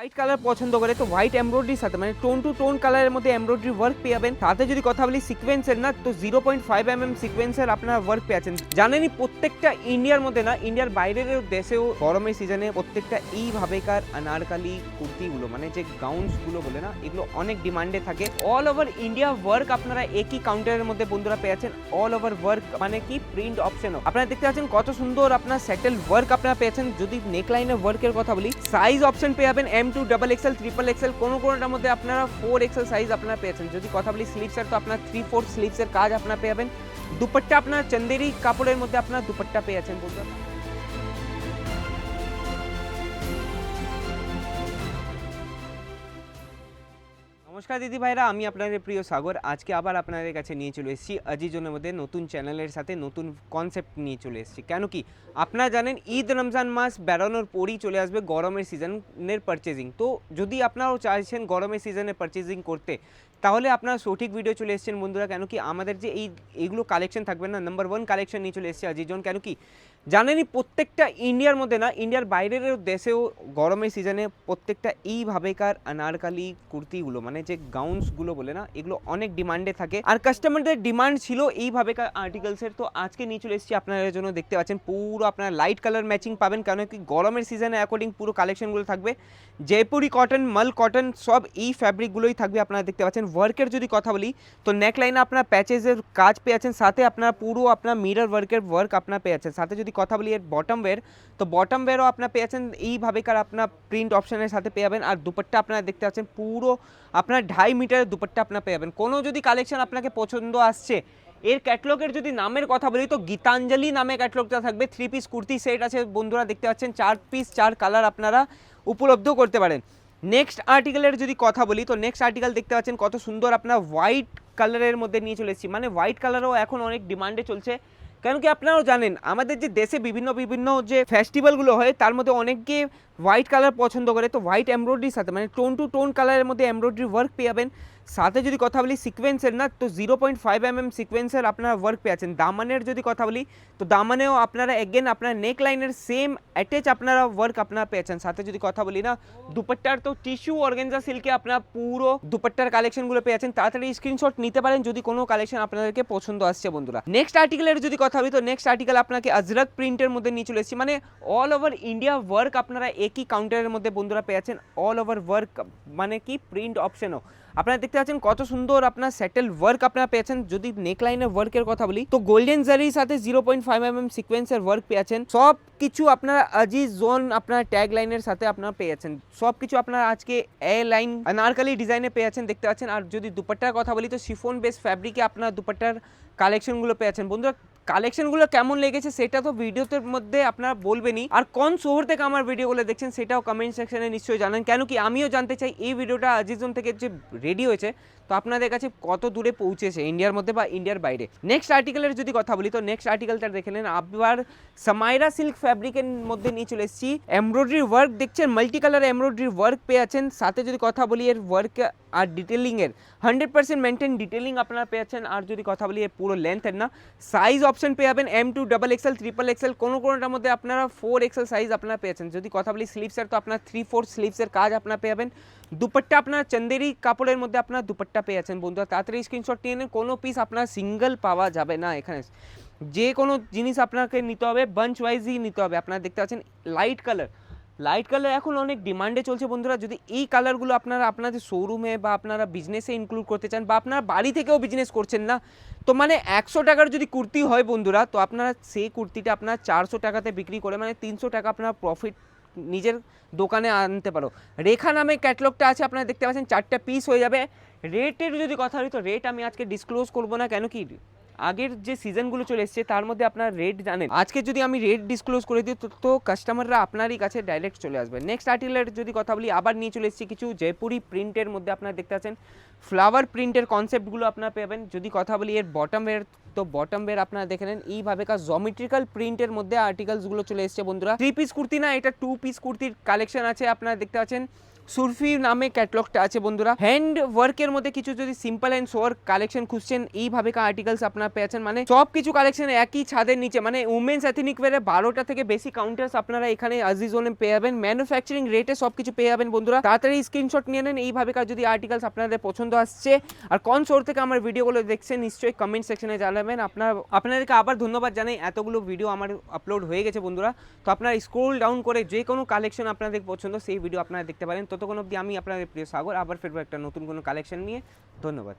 White colour পছন্দ করে, তো হোয়াইট এমব্রয়ডারির সাথে মানে টোন টু টোন কালারের মধ্যে এমব্রয়ডারি ওয়ার্ক পেয়ে যাবেন। সাথে যদি কথা বলি সিকোয়েন্সের না, তো zero point five M M সিকোয়েন্সের আপনারা ওয়ার্ক পেয়ে আছেন জানেনই প্রত্যেকটা ইন্ডিয়ার মধ্যে না ইন্ডিয়ার বাইরের দেশেও গরমের সিজনে প্রত্যেকটা এইভাবেকার আনারকালি কুর্তিগুলো মানে যে গাউন্সগুলো বলে না, এগুলো অনেক ডিমান্ডে থাকে। অল ওভার ইন্ডিয়া ওয়ার্ক আপনারা একই কাউন্টারের মধ্যে বন্ধুরা পেয়ে আছেন অল ওভার ওয়ার্ক মানে কি? প্রিন্ট অপশনও আপনারা দেখতে পাচ্ছেন কত সুন্দর আপনার সেটেল ওয়ার্ক আপনারা পেয়েছেন যদি নেকলাইনের ওয়ার্কের কথা বলি সাইজ অপশন পেয়ে যাবেন M to double XL triple XL কোনো কোনোটার মধ্যে আপনারা ফোর এক্সেল সাইজ আপনারা পেয়েছেন। যদি কথা বলি স্লিপসের তো আপনার থ্রি ফোর স্লিপসের কাজ আপনারা পেয়ে যাবেন। দুপাট্টা আপনার চন্দেরি কাপড়ের মধ্যে আপনার দুপাট্টা পেয়ে বলতে বন্ধুরা। নমস্কার দিদি ভাইরা, আমি আপনাদের প্রিয় সাগর। আজকে আবার আপনাদের কাছে নিয়ে চলে এসেছি আজিজনের মধ্যে নতুন চ্যানেলের সাথে নতুন কনসেপ্ট নিয়ে চলে এসেছি। কেন কি, আপনারা জানেন ঈদ, রমজান মাস বেড়ানোর পরই চলে আসবে গরমের সিজনের পারচেজিং তো যদি আপনারাও চাইছেন গরমের সিজনে পারচেজিং করতে, তাহলে আপনারা সঠিক ভিডিও চলে এসেছেন বন্ধুরা। কেন কি, আমাদের যে এই এইগুলো কালেকশন থাকবে না। নাম্বার ওয়ান কালেকশন নিয়ে চলে এসেছে আজিজন। কেন কি জানেনই প্রত্যেকটা ইন্ডিয়ার মধ্যে না, ইন্ডিয়ার বাইরের দেশেও গরমের সিজনে প্রত্যেকটা এইভাবেকার আনারকালি কুর্তিগুলো মানে যে গাউন্সগুলো বলে না, এগুলো অনেক ডিমান্ডে থাকে। আর কাস্টমারদের ডিমান্ড ছিল এইভাবেকার আর্টিকেলসের তো আজকে নিয়ে চলে এসেছি আপনাদের জন্য, দেখতে পাচ্ছেন পুরো আপনার লাইট কালার ম্যাচিং পাবেন কেন কি গরমের সিজনে অ্যাকর্ডিং পুরো কালেকশনগুলো থাকবে। জয়পুরি কটন মাল কটন সব এই ফ্যাব্রিকগুলোই থাকবে আপনারা দেখতে পাচ্ছেন। ওয়ার্কের যদি কথা বলি, তো নেকলাইনে আপনার প্যাচেসের কাজ পেয়ে আছেন, সাথে আপনার পুরো আপনার মিরর ওয়ার্কের ওয়ার্ক আপনার পেয়ে আছেন। সাথে যদি কথা বলি এর বটম ওয়্যার তো বটম ওয়্যারও আপনার পেয়ে আছেন এইভাবেকার আপনার প্রিন্ট অপশনের সাথে পেয়ে যাবেন। আর দুপাট্টা আপনারা দেখতে পাচ্ছেন, পুরো আপনার ঢাই মিটারের দুপাট্টা আপনার পেয়ে যাবেন। কোনো যদি কালেকশন আপনাকে পছন্দ আসছে, এর ক্যাটলগের যদি নামের কথা বলি, তো গীতাঞ্জলি নামে ক্যাটলগটা থাকবে। থ্রি পিস কুর্তি সেট আছে, বন্ধুরা দেখতে পাচ্ছেন, চার পিস চার কালার আপনারা উপলব্ধ করতে পারেন। নেক্সট আর্টিকেলের যদি কথা বলি, তো নেক্সট আর্টিকেল দেখতে পাচ্ছেন, কত সুন্দর আপনার হোয়াইট কালারের মধ্যে নিয়ে চলে এসেছি। মানে হোয়াইট কালারও এখন অনেক ডিমান্ডে চলছে। কেন কি আপনারাও জানেন, আমাদের যে দেশে বিভিন্ন বিভিন্ন যে ফেস্টিভ্যালগুলো হয়, তার মধ্যে অনেকে হোয়াইট কালার পছন্দ করে। তো হোয়াইট এমব্রয়ডারির সাথে মানে টোন টু টোন কালারের মধ্যে এমব্রয়ডারি ওয়ার্ক পেয়ে যাবেন। সাথে যদি কথা বলি সিকোয়েন্সের না, তো zero point five M M সিকোয়েন্সের আপনারা ওয়ার্ক পেয়ে আছেন। দামানের যদি কথা বলি, তো দামানেও আপনারা এগেন আপনার নেক লাইনের সেম অ্যাটাচ আপনারা ওয়ার্ক আপনারা পেয়েছেন সাথে যদি কথা বলি না, দুপাট্টার তো টিস্যু অর্গেনজা সিল্কে আপনারা পুরো দুপাট্টার কালেকশনগুলো পেয়েছেন তাড়াতাড়ি স্ক্রিনশট নিতে পারেন, যদি কোনো কালেকশন আপনাদেরকে পছন্দ আসছে বন্ধুরা। নেক্সট আর্টিকেলের যদি কথা বলি, তো নেক্সট আর্টিকেল আপনাকে আজরাক প্রিন্টের মধ্যে নিয়ে চলে এসেছি। মানে অল ওভার ইন্ডিয়া ওয়ার্ক আপনারা একই কাউন্টারের মধ্যে বন্ধুরা পেয়েছেন অল ওভার ওয়ার্ক মানে কি? প্রিন্ট অপশনও আপনারা দেখতে পাচ্ছেন কত সুন্দর আপনার সেটেল ওয়ার্ক আপনারা পেয়েছেন। যদি নেকলাইনের ওয়ার্কের কথা বলি, তো গোল্ডেন জারির সাথে zero point five M M সিকোয়েন্সের ওয়ার্ক পেয়েছেন। সব কিছু আপনারা আজিজ জোন আপনার ট্যাগ লাইনের সাথে আপনারা পেয়েছেন। সব কিছু আপনারা আজকে এ লাইন নারকালি ডিজাইনে পেয়েছেন, দেখতে পাচ্ছেন। আর যদি দুপাট্টার কথা বলি, তো শিফন বেস ফ্যাব্রিকে আপনার দুপাট্টার কালেকশনগুলো পেয়েছেন। বন্ধুরা কালেকশনগুলো কেমন লেগেছে সেটা তো ভিডিওতে মধ্যে আপনারা বলবেনই। আর কোন শহর থেকে আমার ভিডিওগুলো দেখছেন সেটাও কমেন্ট সেকশনে নিশ্চয়ই জানেন। কেন কি আমিও জানতে চাই, এই ভিডিওটা আজিজন থেকে যে রেডি হয়েছে তো আপনাদের কাছে কত দূরে পৌঁছেছে? ইন্ডিয়ার মধ্যে বা ইন্ডিয়ার বাইরে? নেক্সট আর্টিকেলের যদি কথা বলি, তো নেক্সট আর্টিকেলটা দেখে নেন। আবার সামাইরা সিল্ক ফ্যাব্রিকের মধ্যে নিয়ে চলে এসেছি। এমব্রয়ডারি ওয়ার্ক দেখছেন? মাল্টি কালার এমব্রয়ডারি ওয়ার্ক পেয়ে আছেন। সাথে যদি কথা বলি, এর ওয়ার্ক আর ডিটেলিংয়ের হান্ড্রেড পার্সেন্ট মেনটেন ডিটেলিং আপনারা পেয়ে পেয়েছেন আর যদি কথা বলি, এর পুরো লেন্থের না। সাইজ অপশন পেয়ে যাবেন। M to double XL triple XL কোনো কোনোটার মধ্যে আপনারা ফোর এক্সেল সাইজ আপনারা পেয়েছেন যদি কথা বলি স্লিপসের তো আপনার থ্রি ফোর স্লিপসের কাজ আপনারা পেয়ে যাবেন। দুপাট্টা আপনার চন্দেরি কাপড়ের মধ্যে আপনার দুপাট্টা পেয়ে যাচ্ছেন বন্ধুরা, তাড়াতাড়ি স্ক্রিনশট নিয়ে নেন। কোনো পিস আপনার সিঙ্গেল পাওয়া যাবে না এখানে। যে কোনো জিনিস আপনাকে নিতে হবে বাঞ্চ ওয়াইজই নিতে হবে। আপনারা দেখতে পাচ্ছেন লাইট কালার লাইট কালার এখন অনেক ডিমান্ডে চলছে বন্ধুরা। যদি এই কালারগুলো আপনারা আপনাদের শোরুমে বা আপনারা বিজনেসে ইনক্লুড করতে চান বা আপনারা বাড়ি থেকেও বিজনেস করছেন না, তো মানে একশো টাকার যদি কুর্তি হয় বন্ধুরা, তো আপনারা সেই কুর্তিটা আপনার চারশো টাকাতে বিক্রি করে মানে তিনশো টাকা আপনার প্রফিট নিজের দোকানে আনতে পারো। রেখা নামে ক্যাটলগটা আছে, আপনারা দেখতে পাচ্ছেন, চারটা পিস হয়ে যাবে। রেটের যদি কথা হয় তো রেট আমি আজকে ডিসক্লোজ করব না, কেন কি? আগের যে সিজনগুলো চলে এসছে, তার মধ্যে আপনার রেট জানেন। আজকে যদি আমি রেট ডিসক্লোজ করে দিই, তো কাস্টমাররা আপনারই কাছে ডাইরেক্ট চলে আসবে। নেক্সট আর্টিকেলের যদি কথা বলি, আবার নিয়ে চলে এসেছি কিছু জয়পুরি প্রিন্টের মধ্যে আপনারা দেখতে পাচ্ছেন। ফ্লাওয়ার প্রিন্টের কনসেপ্টগুলো আপনারা পাবেন। যদি কথা বলি, এর বটম ওয়্যার তো বটম ওয়্যার আপনারা দেখে নেন। এইভাবে কাজ জমেট্রিক্যাল প্রিন্টের মধ্যে আর্টিকেলসগুলো চলে এসছে, বন্ধুরা। থ্রি পিস কুর্তি না, এটা টু পিস কুর্তির কালেকশন আছে, আপনারা দেখতে পাচ্ছেন। সুরফি নামে ক্যাটলগটা আছে বন্ধুরা। হ্যান্ড ওয়ার্কের মধ্যে কিছু যদি সিম্পল অ্যান্ড সোয়ার কালেকশন খুঁজছেন, এইভাবে কা আর্টিকেলস আপনারা পেয়েছেন। মানে সব কিছু কালেকশন একই ছাদের নিচে মানে উমেন্স এথনিক ওয়ারে বারোটা থেকে বেশি কাউন্টার্স আপনারা এখানে আজিজোনে পেয়ে যাবেন। ম্যানুফ্যাকচারিং রেটে সব কিছু পেয়ে যাবেন বন্ধুরা। তাড়াতাড়ি স্ক্রিনশট নিয়ে নেন, এইভাবে কার যদি আর্টিকেলস আপনাদের পছন্দ আসছে। আর কোন সোর থেকে আমার ভিডিওগুলো দেখছেন, নিশ্চয়ই কমেন্ট সেকশনে জানাবেন। আপনার, আপনাদেরকে আবার ধন্যবাদ জানাই, এতগুলো ভিডিও আমার আপলোড হয়ে গেছে বন্ধুরা। তো আপনারা স্ক্রোল ডাউন করে যে কোনো কালেকশন আপনাদের পছন্দ, সেই ভিডিও আপনারা দেখতে পারেন। ততক্ষণ অবধি আমি আপনাদের প্রিয় সাগর আবার ফিরবো একটা নতুন কোনো কালেকশন নিয়ে। ধন্যবাদ।